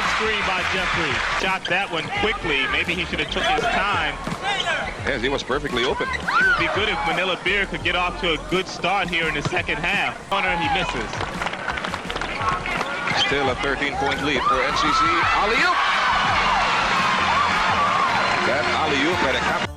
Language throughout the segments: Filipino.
Good screen by Jeffrey. Shot that one quickly. Maybe he should have took his time. Yes, he was perfectly open. It would be good if Manila Beer could get off to a good start here in the second half. Corner, he misses. Still a 13-point lead for NCC. Alley-oop! That alley-oop had a cap-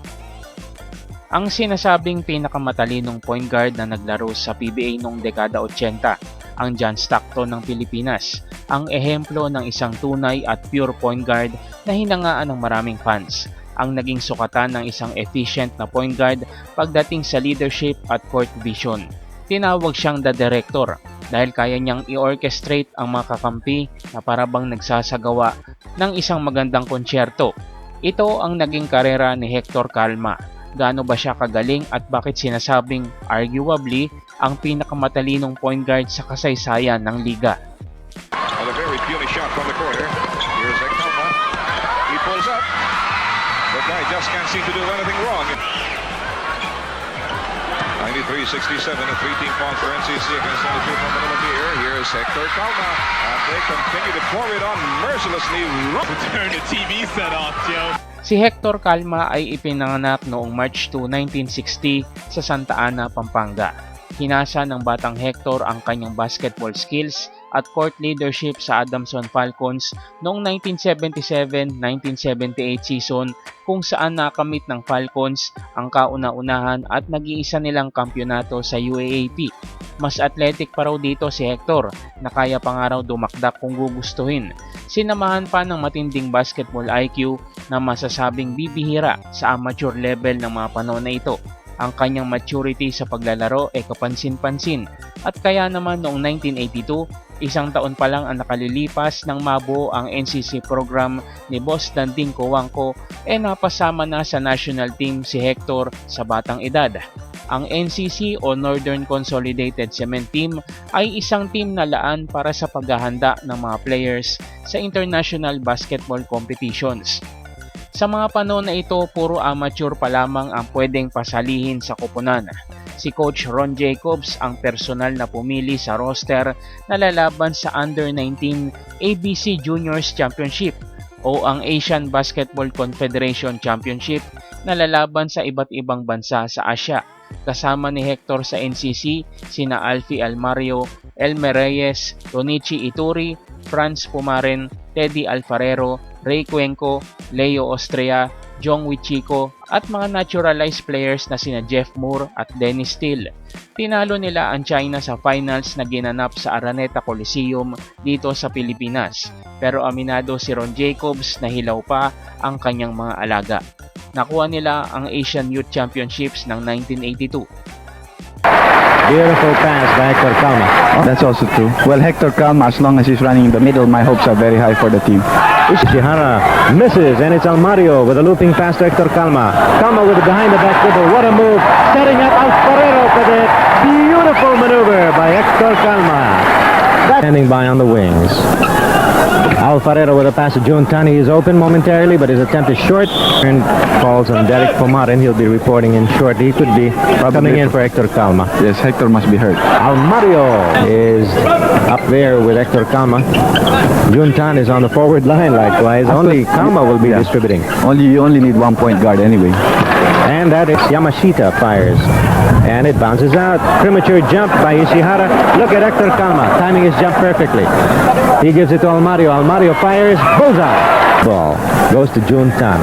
ang sinasabing pinakamatalinong point guard na naglaro sa PBA noong dekada 80, ang John Stockton ng Pilipinas, ang ehemplo ng isang tunay at pure point guard na hinangaan ng maraming fans, ang naging sukatan ng isang efficient na point guard pagdating sa leadership at court vision. Tinawag siyang the director dahil kaya niyang i-orchestrate ang mga kakampi na parabang nagsasagawa ng isang magandang konsyerto. Ito ang naging karera ni Hector Calma gaano ba siya kagaling at bakit sinasabing arguably ang pinakamatalinong point guard sa kasaysayan ng liga. On a very puny shot from the corner. Here's Ektalma. He pulls up. The guy just can't seem to do anything wrong. 93-67, a three-team fall for NCC against number two from Manila Beer. Here's Hector Calma. And they continue to pour it on mercilessly. Turn the TV set off, Joe. Si Hector Calma ay ipinanganak noong March 2, 1960 sa Santa Ana, Pampanga. Hinasa ng batang Hector ang kanyang basketball skills at court leadership sa Adamson Falcons noong 1977-1978 season kung saan nakamit ng Falcons ang kauna-unahan at nag-iisa nilang kampyonato sa UAAP. Mas athletic pa raw dito si Hector na kaya pa nga raw dumakdak kung gugustuhin. Sinamahan pa ng matinding basketball IQ na masasabing bibihira sa amateur level ng mga panahon na ito. Ang kanyang maturity sa paglalaro ay kapansin-pansin at kaya naman noong 1982, isang taon pa lang ang nakalilipas nang mabuo ang NCC program ni Boss Danding Kowangko e napasama na sa national team si Hector sa batang edad. Ang NCC o Northern Consolidated Cement Team ay isang team na laan para sa paghahanda ng mga players sa international basketball competitions. Sa mga panahon na ito, puro amateur pa lamang ang pwedeng pasalihin sa kupunan. Si Coach Ron Jacobs ang personal na pumili sa roster na lalaban sa Under-19 ABC Juniors Championship o ang Asian Basketball Confederation Championship na lalaban sa iba't ibang bansa sa Asia. Kasama ni Hector sa NCC, sina Alfie Almario, Elmer Reyes, Tonichi Ituri, Franz Pumaren, Teddy Alfarero, Ray Cuenco, Leo Ostrea, Jong Wichiko at mga naturalized players na sina Jeff Moore at Dennis Steele. Tinalo nila ang China sa finals na ginanap sa Araneta Coliseum dito sa Pilipinas. Pero aminado si Ron Jacobs na hilaw pa ang kanyang mga alaga. Nakuha nila ang Asian Youth Championships ng 1982. Beautiful pass by Hector Calma. That's also true. Well, Hector Calma, as long as he's running in the middle, my hopes are very high for the team. Ishihara misses, and it's Almario with a looping pass to Hector Calma. Calma with a behind-the-back dribble. What a move. Setting up Alfarero for the beautiful maneuver by Hector Calma. Standing by on the wings. Alfarero with a pass to June Tani. He's open momentarily, but his attempt is short. And falls on Derek Pomarin. He'll be reporting in short. He could be coming in for Hector Calma. Yes, Hector must be hurt. Almario is up there with Hector Calma. Juntan is on the forward line likewise. Only Calma will be Yeah. distributing. Only you only need one point guard anyway. And that is Yamashita fires. And it bounces out. Premature jump by Ishihara. Look at Hector Calma. Timing his jump perfectly. He gives it to Almario. Almario fires. Bullseye. Ball goes to Juntan.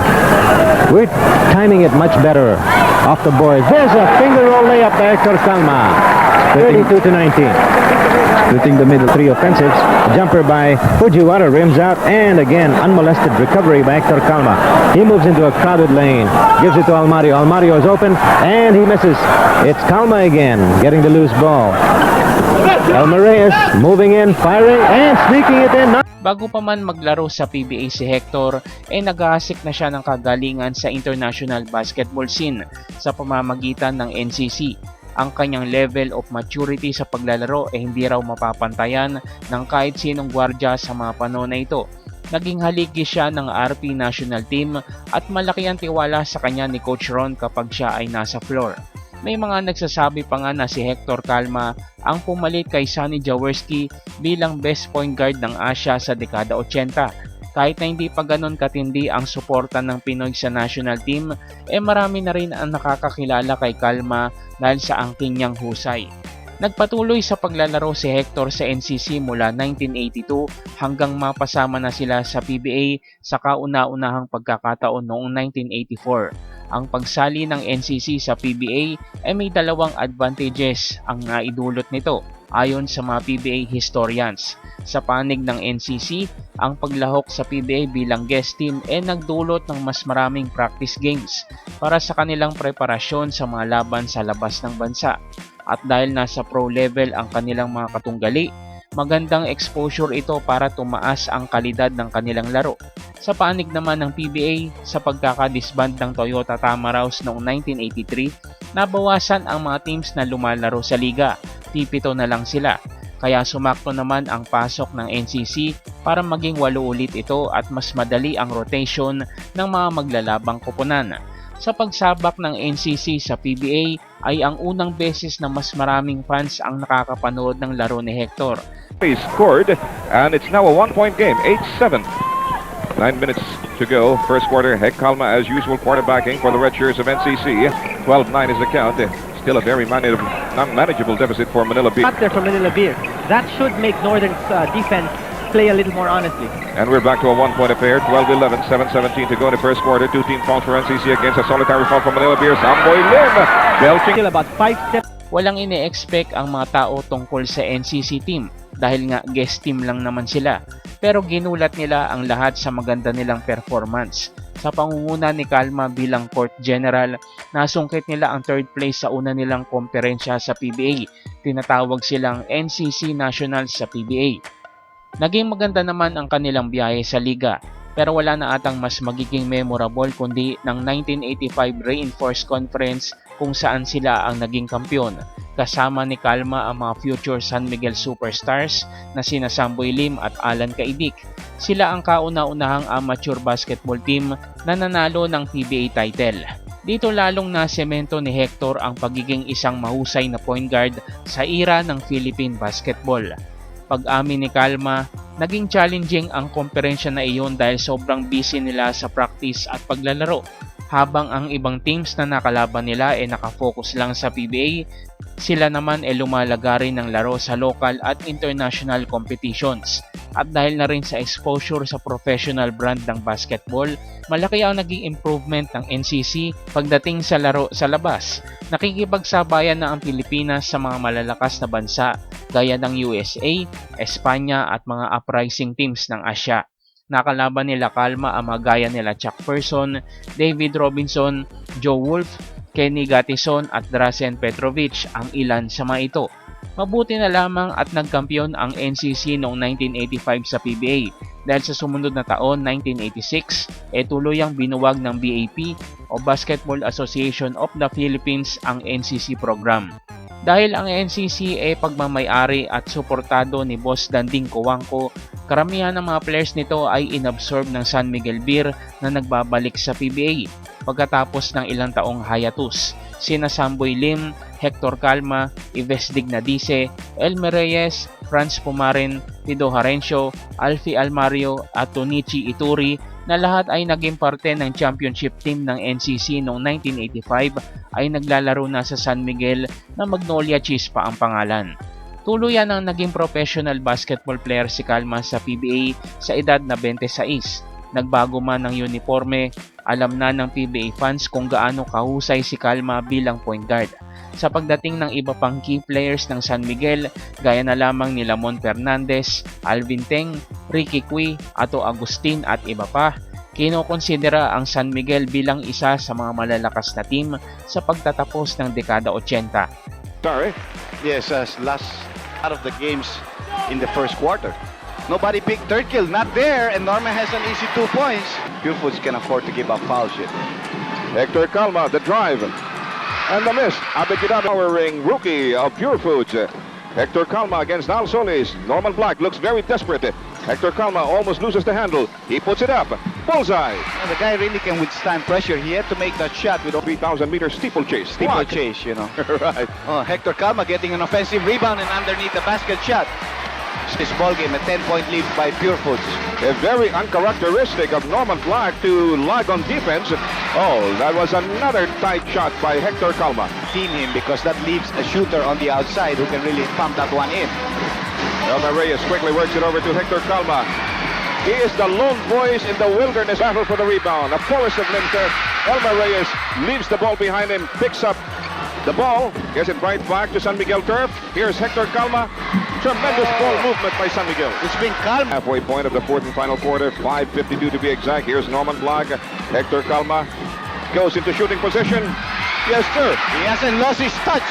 We're timing it much better off the boards. There's a finger roll layup by Hector Calma. 32 to 19. Splitting the middle. Three offensives. Jumper by Fujiwara rims out. And again, unmolested recovery by Hector Calma. He moves into a crowded lane. Gives it to Almario. Almario is open. And he misses. It's Calma again, getting the loose ball. Reyes moving in, firing, and sneaking it in. Bago pa man maglaro sa PBA si Hector, ay eh nag-aasik na siya ng kagalingan sa international basketball scene sa pamamagitan ng NCC. Ang kanyang level of maturity sa paglalaro ay hindi raw mapapantayan ng kahit sinong gwardya sa mga panahon na ito. Naging haligi siya ng RP national team at malaki ang tiwala sa kanya ni Coach Ron kapag siya ay nasa floor. May mga nagsasabi pa nga na si Hector Calma ang pumalit kay Sonny Jaworski bilang best point guard ng Asia sa dekada 80 Kahit na hindi pa ganun katindi ang suporta ng Pinoy sa national team, eh marami na rin ang nakakakilala kay Kalma dahil sa angking niyang husay. Nagpatuloy sa paglalaro si Hector sa NCC mula 1982 hanggang mapasama na sila sa PBA sa kauna-unahang pagkakataon noong 1984. Ang pagsali ng NCC sa PBA ay may dalawang advantages ang naidulot nito ayon sa mga PBA historians. Sa panig ng NCC, ang paglahok sa PBA bilang guest team ay nagdulot ng mas maraming practice games para sa kanilang preparasyon sa mga laban sa labas ng bansa. At dahil nasa pro level ang kanilang mga katunggali, magandang exposure ito para tumaas ang kalidad ng kanilang laro. Sa panig naman ng PBA, sa pagkakadisband ng Toyota Tamaraws noong 1983, nabawasan ang mga teams na lumalaro sa liga. Pipito na lang sila. Kaya sumakto naman ang pasok ng NCC para maging walo ulit ito at mas madali ang rotation ng mga maglalabang koponan. Sa pagsabak ng NCC sa PBA ay ang unang beses na mas maraming fans ang nakakapanood ng laro ni Hector. He scored, and it's now a one-point game, 8-7. Nine minutes to go. First quarter, Heck Kalma, as usual, quarterbacking for the Red Shirts of NCC. 12-9 is the count. Still a very manage- non-manageable deficit for Manila Beer. Up there from Manila Beer. That should make Northern's uh, defense play a little more honestly. And we're back to a one-point affair. 12-11, 7-17 to go in the first quarter. Two-team falls for NCC against a solitary fall from Manila Beer. Samboy Lim belching Still about five steps Walang ine-expect ang mga tao tungkol sa NCC team dahil nga guest team lang naman sila. Pero ginulat nila ang lahat sa maganda nilang performance. Sa pangunguna ni Kalma bilang court general, nasungkit nila ang third place sa una nilang komperensya sa PBA. Tinatawag silang NCC Nationals sa PBA. Naging maganda naman ang kanilang biyahe sa liga pero wala na atang mas magiging memorable kundi ng 1985 Reinforced Conference kung saan sila ang naging kampyon. Kasama ni Kalma ang mga future San Miguel Superstars na sina Samboy Lim at Alan Kaidik. Sila ang kauna-unahang amateur basketball team na nanalo ng PBA title. Dito lalong nasemento ni Hector ang pagiging isang mahusay na point guard sa era ng Philippine basketball. Pag-amin ni Kalma, naging challenging ang komperensya na iyon dahil sobrang busy nila sa practice at paglalaro. Habang ang ibang teams na nakalaban nila ay nakafocus lang sa PBA, sila naman ay lumalagari ng laro sa local at international competitions. At dahil na rin sa exposure sa professional brand ng basketball, malaki ang naging improvement ng NCC pagdating sa laro sa labas. Nakikipagsabayan na ang Pilipinas sa mga malalakas na bansa gaya ng USA, Espanya at mga uprising teams ng Asya. Nakalaban nila Kalma ang mga gaya nila Chuck Person, David Robinson, Joe Wolf, Kenny Gatison at Drazen Petrovic ang ilan sa mga ito. Mabuti na lamang at nagkampiyon ang NCC noong 1985 sa PBA dahil sa sumunod na taon 1986 e tuluyang binuwag ng BAP o Basketball Association of the Philippines ang NCC program. Dahil ang NCC ay pagmamayari at suportado ni Boss Danding Kuwangko, karamihan ng mga players nito ay inabsorb ng San Miguel Beer na nagbabalik sa PBA pagkatapos ng ilang taong hiatus. Sina Samboy Lim, Hector Calma, Ives Dignadice, Elmer Reyes, Franz Pumarin, Pido Harencio, Alfie Almario at Tonichi Ituri na lahat ay naging parte ng championship team ng NCC noong 1985 ay naglalaro na sa San Miguel na Magnolia Chispa ang pangalan. Tuluyan ang naging professional basketball player si Calma sa PBA sa edad na 26. Nagbago man ng uniforme, alam na ng PBA fans kung gaano kahusay si Calma bilang point guard. Sa pagdating ng iba pang key players ng San Miguel, gaya na lamang ni Lamon Fernandez, Alvin Teng, Ricky Cui, Ato Agustin at iba pa, kinokonsidera ang San Miguel bilang isa sa mga malalakas na team sa pagtatapos ng dekada 80. Sorry. Yes, uh, last out of the games in the first quarter. Nobody picked third kill, not there, and Norman has an easy two points. Purefoods can afford to give up foul shit. Hector Calma, the drive. And the miss. Abigida powering rookie of Pure Foods. Hector Calma against Nal Solis. Norman Black looks very desperate. Hector Calma almost loses the handle. He puts it up. Bullseye. And the guy really can withstand pressure. He had to make that shot with a 3,000 meter steeplechase. steeple chase, you know. right. Oh, Hector Calma getting an offensive rebound and underneath the basket shot. This ball game, a 10-point lead by Pure Foods. A very uncharacteristic of Norman Black to lag on defense. Oh, that was another tight shot by Hector Calma. Team him because that leaves a shooter on the outside who can really pump that one in. Elmer Reyes quickly works it over to Hector Calma. He is the lone voice in the wilderness battle for the rebound. A forest of Minter. Elmer Reyes leaves the ball behind him, picks up the ball, gets it right back to San Miguel turf. Here's Hector Calma. Tremendous ball movement by San Miguel. It's been calm. Halfway point of the fourth and final quarter, 5.52 to be exact. Here's Norman Black. Hector Calma goes into shooting position. Yes, sir. He hasn't lost his touch.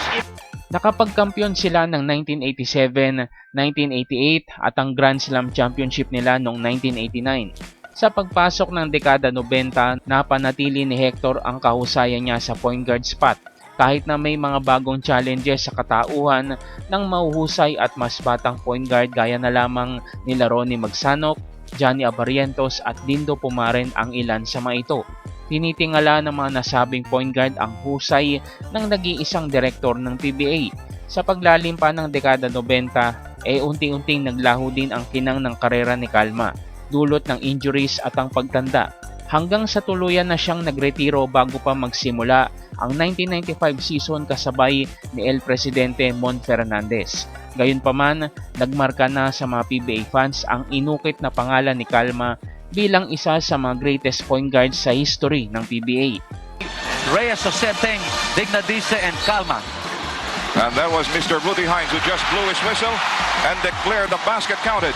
Nakapagkampiyon sila ng 1987, 1988 at ang Grand Slam Championship nila noong 1989. Sa pagpasok ng dekada 90, napanatili ni Hector ang kahusayan niya sa point guard spot kahit na may mga bagong challenges sa katauhan ng mahuhusay at mas batang point guard gaya na lamang nila Ronnie Magsanok, Johnny Abarientos at Dindo Pumaren ang ilan sa mga ito. Tinitingala ng mga nasabing point guard ang husay ng nag-iisang direktor ng PBA. Sa paglalim pa ng dekada 90, eh unti-unting naglaho din ang kinang ng karera ni Kalma, dulot ng injuries at ang pagtanda. Hanggang sa tuluyan na siyang nagretiro bago pa magsimula ang 1995 season kasabay ni El Presidente Mon Fernandez. Gayunpaman, nagmarka na sa mga PBA fans ang inukit na pangalan ni Kalma bilang isa sa mga greatest point guards sa history ng PBA. Reyes Osenteng, Dignadice, and Calma. And that was Mr. Rudy Hines who just blew his whistle and declared the basket counted.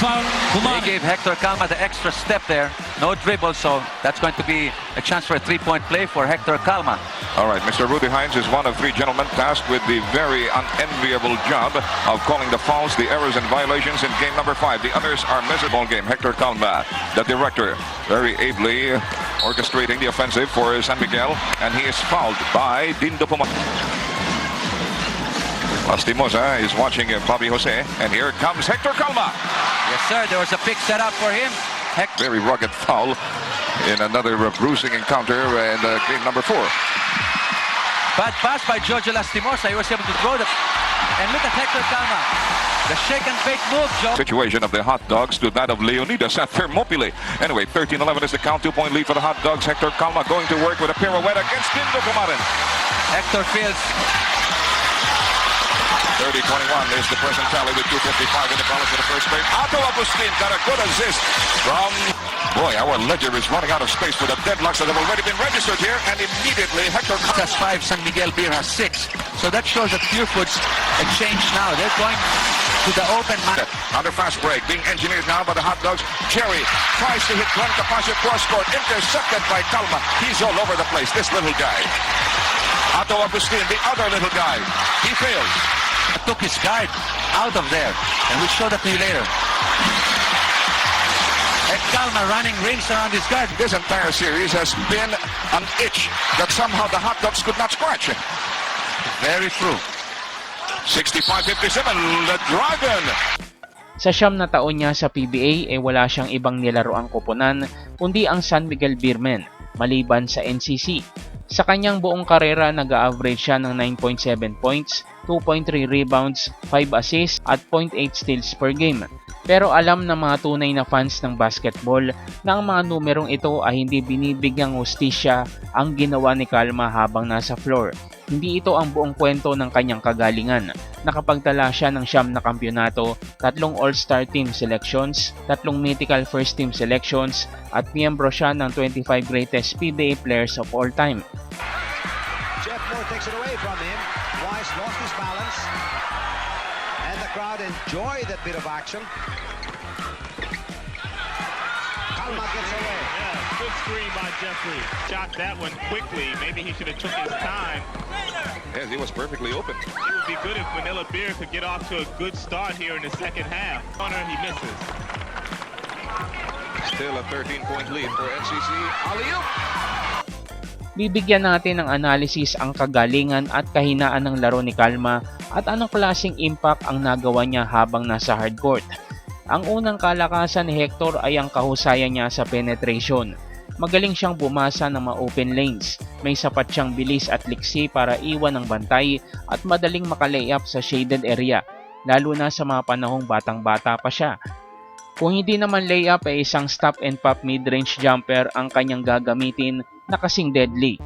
He gave Hector Calma the extra step there. No dribble, so that's going to be a chance for a three-point play for Hector Calma. All right, Mr. Rudy Hines is one of three gentlemen tasked with the very unenviable job of calling the fouls, the errors, and violations in game number five. The others are miserable game. Hector Calma, the director, very ably orchestrating the offensive for San Miguel, and he is fouled by Dindo Puma. Lastimosa is watching Bobby Jose, and here comes Hector Calma. Yes, sir. There was a big setup for him. Hector Very rugged foul in another uh, bruising encounter in uh, game number four. Bad pass by Giorgio Lastimosa. He was able to throw the... And look at Hector Calma. The shake and bake move, Joe. situation of the hot dogs to that of Leonidas at Thermopylae. Anyway, 13-11 is the count, two-point lead for the hot dogs. Hector Calma going to work with a pirouette against Dindo Kumarin. Hector Fields 30-21 is the present tally with 2.55 in the balance of the first frame. Otto Agustin got a good assist from... Boy, our ledger is running out of space with the deadlocks that have already been registered here, and immediately Hector has five, San Miguel Beer has six. So that shows that Foods a change now. They're going to the open man. Under fast break, being engineered now by the hot dogs. Cherry tries to hit Glenn Capaccio cross court, intercepted by Calma. He's all over the place, this little guy. Otto Agustin, the other little guy. He fails. Took his guard out of there. And we'll show that to you later. And Calma running rings around his guard. This entire series has been an itch that somehow the hot dogs could not scratch. Very true. 65-57, the Dragon. Sa siyam na taon niya sa PBA ay wala siyang ibang nilaroang koponan kundi ang San Miguel Beermen maliban sa NCC. Sa kanyang buong karera nag-average siya ng 9.7 points, 2.3 rebounds, 5 assists at 0.8 steals per game. Pero alam ng mga tunay na fans ng basketball na ang mga numerong ito ay hindi binibigyang hustisya ang ginawa ni Kalma habang nasa floor. Hindi ito ang buong kwento ng kanyang kagalingan. Nakapagtala siya ng siyam na kampyonato, tatlong All-Star Team selections, tatlong Mythical First Team selections, at miyembro siya ng 25 Greatest PBA Players of All Time. Jeff Moore takes it away from crowd enjoy that bit of action. Kalma gets away. Yeah, good screen by Jeffrey. Shot that one quickly. Maybe he should have took his time. Yes, he was perfectly open. It would be good if Manila Beer could get off to a good start here in the second half. Corner, he misses. Still a 13-point lead for NCC. Alley-oop! Bibigyan natin ng analysis ang kagalingan at kahinaan ng laro ni Kalma at anong klaseng impact ang nagawa niya habang nasa hardcourt. Ang unang kalakasan ni Hector ay ang kahusayan niya sa penetration. Magaling siyang bumasa ng mga open lanes. May sapat siyang bilis at liksi para iwan ng bantay at madaling makalayup sa shaded area. lalo na sa mga panahong batang-bata pa siya. Kung hindi naman layup ay isang stop and pop mid-range jumper ang kanyang gagamitin na kasing deadly.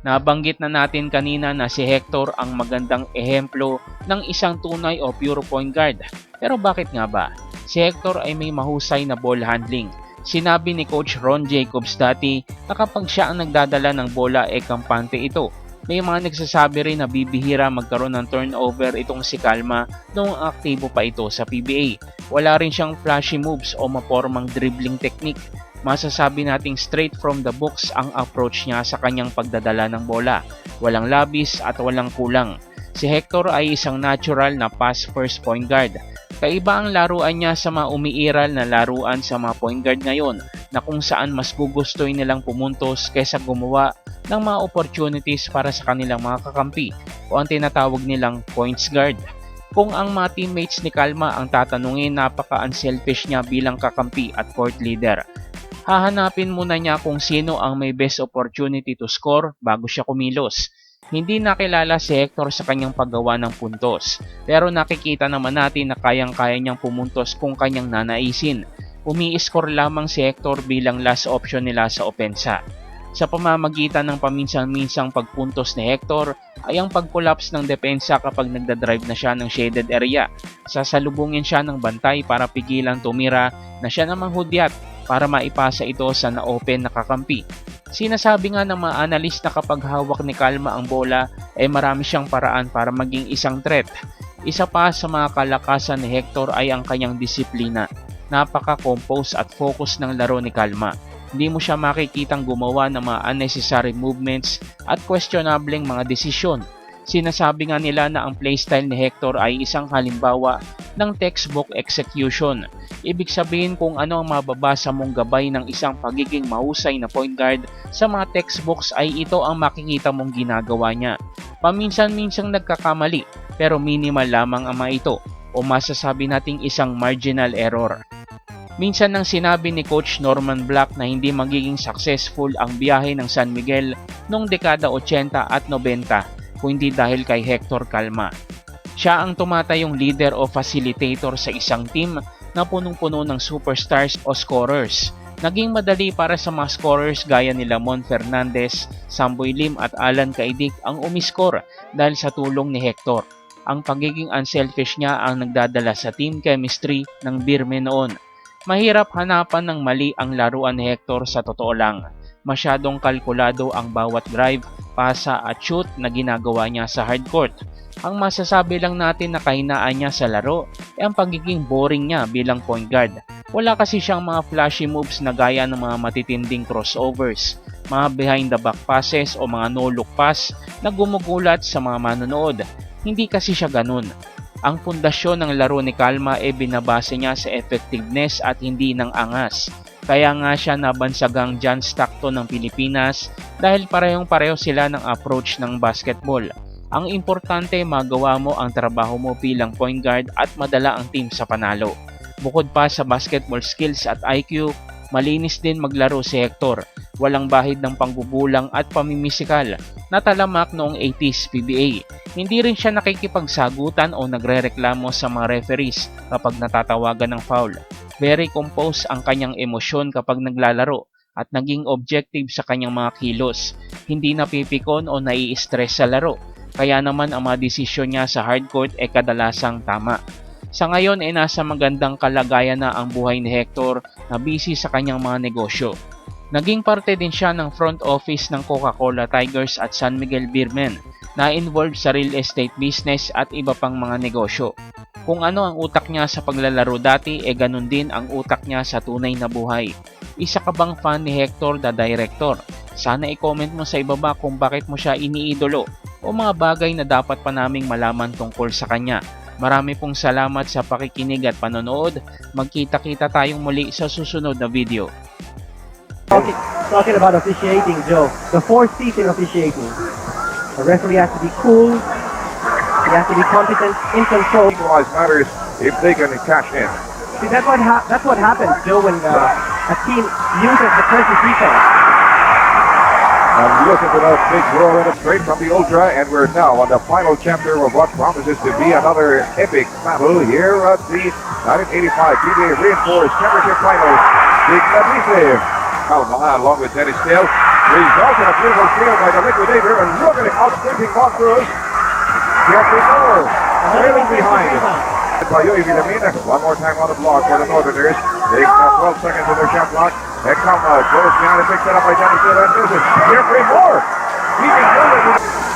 Nabanggit na natin kanina na si Hector ang magandang ehemplo ng isang tunay o pure point guard. Pero bakit nga ba? Si Hector ay may mahusay na ball handling. Sinabi ni Coach Ron Jacobs dati na kapag siya ang nagdadala ng bola ay kampante ito. May mga nagsasabi rin na bibihira magkaroon ng turnover itong si Kalma noong aktibo pa ito sa PBA. Wala rin siyang flashy moves o mapormang dribbling technique. Masasabi nating straight from the books ang approach niya sa kanyang pagdadala ng bola. Walang labis at walang kulang. Si Hector ay isang natural na pass first point guard. Kaiba ang laruan niya sa mga umiiral na laruan sa mga point guard ngayon na kung saan mas gugustoy nilang pumuntos kaysa gumawa ng mga opportunities para sa kanilang mga kakampi o ang tinatawag nilang points guard. Kung ang mga teammates ni Kalma ang tatanungin napaka-unselfish niya bilang kakampi at court leader. Hahanapin muna niya kung sino ang may best opportunity to score bago siya kumilos. Hindi nakilala si Hector sa kanyang paggawa ng puntos, pero nakikita naman natin na kayang-kaya niyang pumuntos kung kanyang nanaisin. Umi-score lamang si Hector bilang last option nila sa opensa. Sa pamamagitan ng paminsan-minsang pagpuntos ni Hector ay ang pag-collapse ng depensa kapag nagdadrive na siya ng shaded area. Sasalubungin siya ng bantay para pigilan tumira na siya namang hudyat para maipasa ito sa na-open na kakampi. Sinasabi nga ng mga analyst na kapag hawak ni Kalma ang bola ay marami siyang paraan para maging isang threat. Isa pa sa mga kalakasan ni Hector ay ang kanyang disiplina. Napaka-compose at focus ng laro ni Kalma. Hindi mo siya makikitang gumawa ng mga unnecessary movements at questionableng mga desisyon. Sinasabi nga nila na ang playstyle ni Hector ay isang halimbawa ng textbook execution. Ibig sabihin kung ano ang mababasa mong gabay ng isang pagiging mahusay na point guard sa mga textbooks ay ito ang makikita mong ginagawa niya. Paminsan-minsang nagkakamali pero minimal lamang ang mga ito o masasabi nating isang marginal error. Minsan nang sinabi ni Coach Norman Black na hindi magiging successful ang biyahe ng San Miguel noong dekada 80 at 90 kung hindi dahil kay Hector Calma. Siya ang tumatayong leader o facilitator sa isang team na punong-puno ng superstars o scorers. Naging madali para sa mga scorers gaya nila Mon Fernandez, Samboy Lim at Alan Kaidik ang umiskor dahil sa tulong ni Hector. Ang pagiging unselfish niya ang nagdadala sa team chemistry ng Birme noon Mahirap hanapan ng mali ang laruan ni Hector sa totoo lang. Masyadong kalkulado ang bawat drive, pasa at shoot na ginagawa niya sa hardcourt. Ang masasabi lang natin na kahinaan niya sa laro ay ang pagiging boring niya bilang point guard. Wala kasi siyang mga flashy moves na gaya ng mga matitinding crossovers, mga behind the back passes o mga no-look pass na gumugulat sa mga manonood. Hindi kasi siya ganun. Ang pundasyon ng laro ni Kalma ay binabase niya sa effectiveness at hindi ng angas. Kaya nga siya nabansagang John Stockton ng Pilipinas dahil parehong pareho sila ng approach ng basketball. Ang importante magawa mo ang trabaho mo bilang point guard at madala ang team sa panalo. Bukod pa sa basketball skills at IQ, malinis din maglaro si Hector. Walang bahid ng panggugulang at pamimisikal na talamak noong 80s PBA. Hindi rin siya nakikipagsagutan o nagrereklamo sa mga referees kapag natatawagan ng foul. Very composed ang kanyang emosyon kapag naglalaro at naging objective sa kanyang mga kilos. Hindi napipikon o nai-stress sa laro. Kaya naman ang mga desisyon niya sa hardcourt ay kadalasang tama. Sa ngayon ay nasa magandang kalagayan na ang buhay ni Hector na busy sa kanyang mga negosyo. Naging parte din siya ng front office ng Coca-Cola Tigers at San Miguel Beermen na involved sa real estate business at iba pang mga negosyo. Kung ano ang utak niya sa paglalaro dati, e ganun din ang utak niya sa tunay na buhay. Isa ka bang fan ni Hector the Director? Sana i-comment mo sa ibaba kung bakit mo siya iniidolo o mga bagay na dapat pa naming malaman tungkol sa kanya. Marami pong salamat sa pakikinig at panonood. Magkita-kita tayong muli sa susunod na video. Talking, talking about officiating, Joe. The fourth seat in officiating. The referee has to be cool. He has to be competent, in control. Equalize matters if they can cash in. See, that's what that's what happens, Joe, when uh, a team uses the person's defense. And listen to that big roar in straight from the Ultra, and we're now on the final chapter of what promises to be another epic battle here at the 1985 PBA Reinforced Championship Finals. Along with Dennis Steele, results in a beautiful steal by the Liquidator, and look at him outsprinting Cruz. Jeffrey Moore, trailing behind. By Yuri Villamina, one more time on the block for the Northerners. They've got 12 seconds on their shot clock. Here come uh, goes behind and picks it up by Dennis Steele and misses. Jeffrey Moore, he can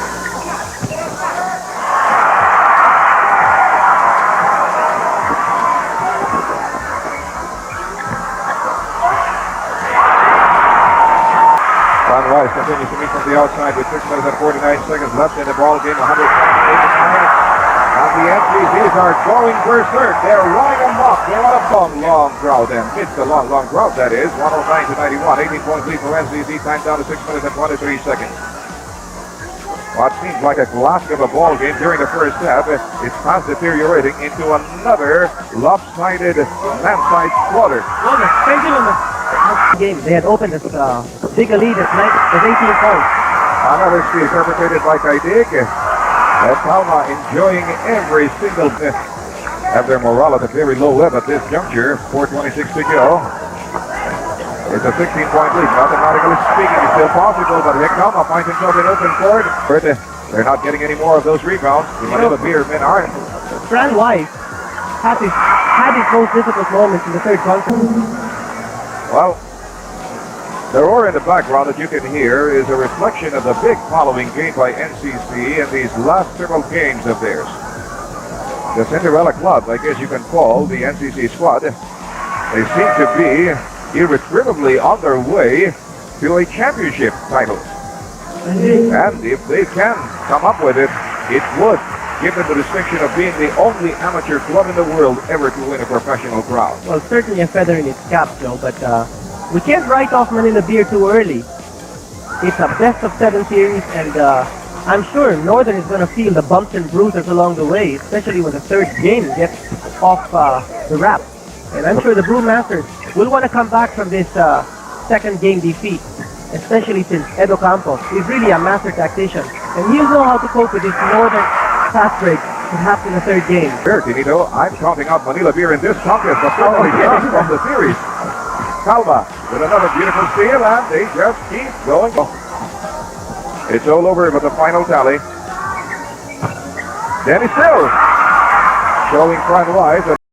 continues to meet from the outside with 6 minutes and 49 seconds left in the ball game. 178 And the MCCs are going berserk. They're running amok. They're on a long, long drought and missed a long, long drought, that is. 109 to 91. 18 points lead for NCC. Time down to 6 minutes and 23 seconds. What seems like a glass of a ball game during the first half is fast deteriorating into another lopsided man-side slaughter. Game. They had opened as uh, big a lead at night as 18 points. Another steal perpetrated by Kaidik. And Palma enjoying every single bit. Have their morale at a very low ebb at this juncture. 4.26 to go. It's a 16-point lead. Mathematically speaking, it's still possible, but Hekama finds himself in open court. They're not getting any more of those rebounds. The Manila Beer men aren't. Fran had his, had his most difficult moments in the third quarter. Well, the roar in the background that you can hear is a reflection of the big following gained by NCC in these last several games of theirs. The Cinderella Club, I guess you can call the NCC squad, they seem to be irretrievably on their way to a championship title. And if they can come up with it, it would give them the distinction of being the only amateur club in the world ever to win a professional crown. Well, certainly a feather in its cap, Joe, but uh, we can't write off Manila Beer too early. It's a best of seven series, and uh, I'm sure Northern is going to feel the bumps and bruises along the way, especially when the third game gets off uh, the wrap. And I'm sure the Brewmasters will want to come back from this uh, second game defeat, especially since Edo Campos is really a master tactician, and he'll know how to cope with this Northern fast break, perhaps in the third game. Sure, Tinito, I'm counting out Manila Beer in this contest, but certainly not from the series. Calva with another beautiful steal, and they just keep going. It's all over with the final tally. Danny Still showing front rise.